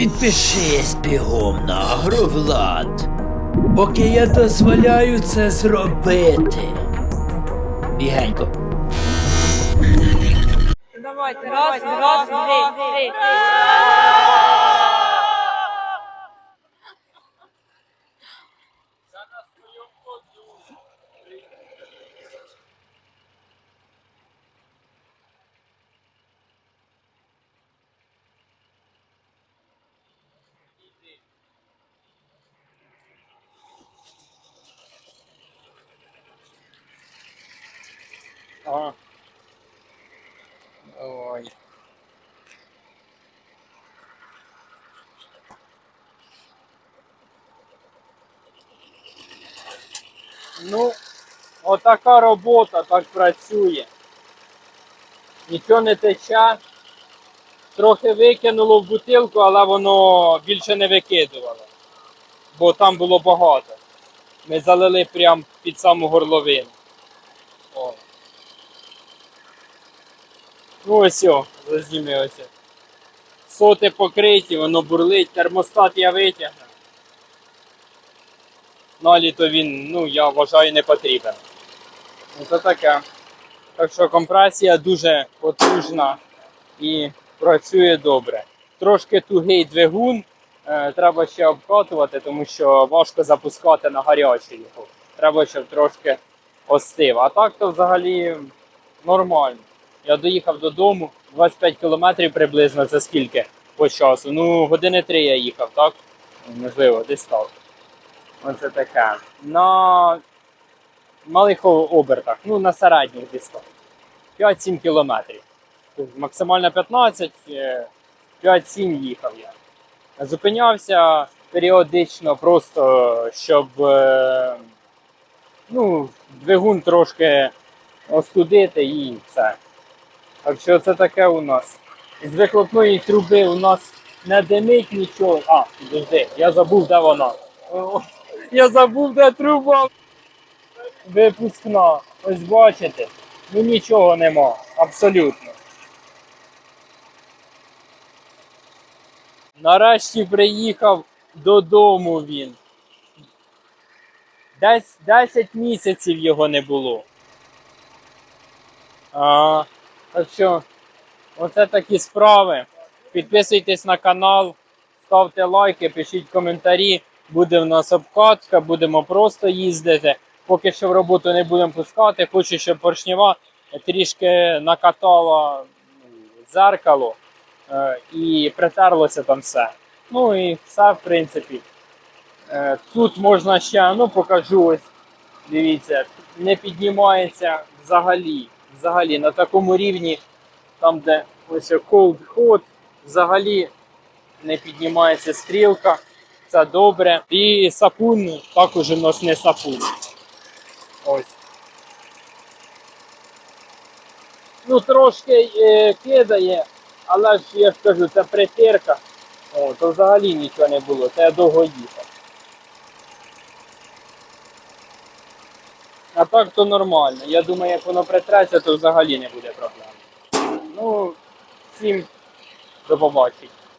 Підпишись бігом на Агровлад, поки я дозволяю це зробити. Бігенько. Давайте, раз, раз, три, три. Ага. Ой. Ну, отака робота так працює. Нічого не тече. Трохи викинуло в бутилку, але воно більше не викидувало. Бо там було багато. Ми залили прямо під саму горловину. О. Ну ось о, зазніми ось. Соти покриті, воно бурлить, термостат я витягну. Наліто він, ну, я вважаю, не потрібен. Ну, Це таке. Так що компресія дуже потужна і працює добре. Трошки тугий двигун, е, треба ще обкатувати, тому що важко запускати на гарячу його. Треба, щоб трошки остив. А так то взагалі нормально. Я доїхав додому 25 кілометрів приблизно це скільки по часу. Ну, години три я їхав, так? Можливо, десь так. Оце таке. На малих обертах, ну на середніх десь так. 5-7 кілометрів. Максимально 15, е, 5-7 їхав я. Зупинявся періодично, просто щоб е, ну, двигун трошки остудити і все. Так що це таке у нас. З вихлопної труби у нас не димить нічого. А, підожди, я забув, де вона. Я забув, де труба. Випускна. Ось бачите. Ну нічого нема. Абсолютно. Нарешті приїхав додому він. Десь 10 місяців його не було. А, так що, оце такі справи. Підписуйтесь на канал, ставте лайки, пишіть коментарі. Буде в нас обкатка, будемо просто їздити. Поки що в роботу не будемо пускати. Хочу, щоб поршнева трішки накатала ну, дзеркало е, і притерлося там все. Ну і все, в принципі. Е, Тут можна ще, ну покажу ось. Дивіться, не піднімається взагалі. Взагалі на такому рівні, там де ось cold hot, взагалі не піднімається стрілка. Це добре. І сапун також у нас не сапун. Ось. Ну, трошки е, кидає, але ж я ж кажу, це притирка. О, то взагалі нічого не було. Це я довго їхав. А так то нормально. Я думаю, як воно притреться, то взагалі не буде проблем. Ну, всім до побачення.